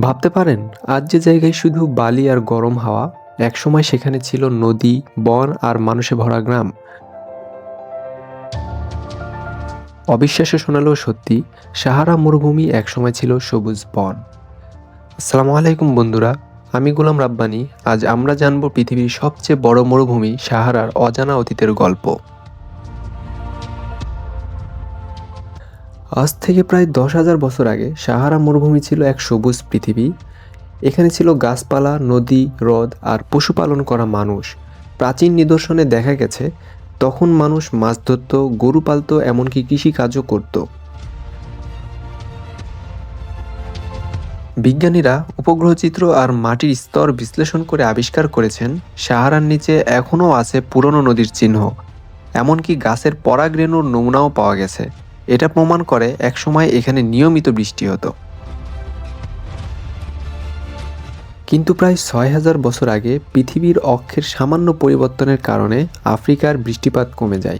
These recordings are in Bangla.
ভাবতে পারেন, আজ যে জায়গায় শুধু বালি আর গরম হাওয়া, একসময় সেখানে ছিল নদী, বন আর মানুষে ভরা গ্রাম। অবিশ্বাস্য শোনালেও সত্যি, সাহারা মরুভূমি একসময় ছিল সবুজ বন। আসসালামু আলাইকুম বন্ধুরা, আমি গোলাম রাব্বানি। আজ আমরা জানব পৃথিবীর সবচেয়ে বড় মরুভূমি সাহারার অজানা অতীতের গল্প। আজ থেকে প্রায় দশ হাজার বছর আগে সাহারা মরুভূমি ছিল এক সবুজ পৃথিবী। এখানে ছিল গাছপালা, নদী, হ্রদ আর পশুপালন করা মানুষ। প্রাচীন নিদর্শনে দেখা গেছে, তখন মানুষ মাছ ধরত, গরু পালত, এমনকি কৃষিকাজও করত। বিজ্ঞানীরা উপগ্রহ চিত্র আর মাটির স্তর বিশ্লেষণ করে আবিষ্কার করেছেন, সাহারার নিচে এখনও আছে পুরনো নদীর চিহ্ন। এমনকি গাছের পরাগরেণুর নমুনাও পাওয়া গেছে। এটা প্রমাণ করে একসময় এখানে নিয়মিত বৃষ্টি হতো। কিন্তু প্রায় ছয় হাজার বছর আগে পৃথিবীর অক্ষের সামান্য পরিবর্তনের কারণে আফ্রিকার বৃষ্টিপাত কমে যায়।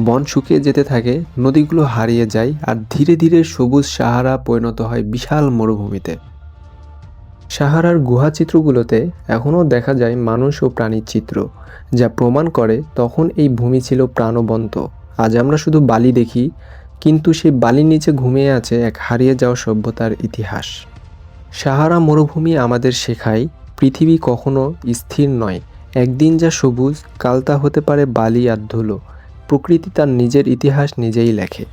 বন শুকিয়ে যেতে থাকে, নদীগুলো হারিয়ে যায় আর ধীরে ধীরে সবুজ সাহারা পরিণত হয় বিশাল মরুভূমিতে। সাহারার গুহা চিত্রগুলোতে এখনও দেখা যায় মানুষ ও প্রাণীর চিত্র, যা প্রমাণ করে তখন এই ভূমি ছিল প্রাণবন্ত। আজ আমরা শুধু বালি দেখি কিন্তু সেই বালির নিচে ঘুমিয়ে আছে এক হারিয়ে যাওয়া সভ্যতার ইতিহাস। সাহারা মরুভূমি আমাদের শেখায়, পৃথিবী কখনো স্থির নয়। একদিন যা সবুজ কালতা হতে পারে বালি আর ধুলো। প্রকৃতি তার নিজের ইতিহাস নিজেই লেখে।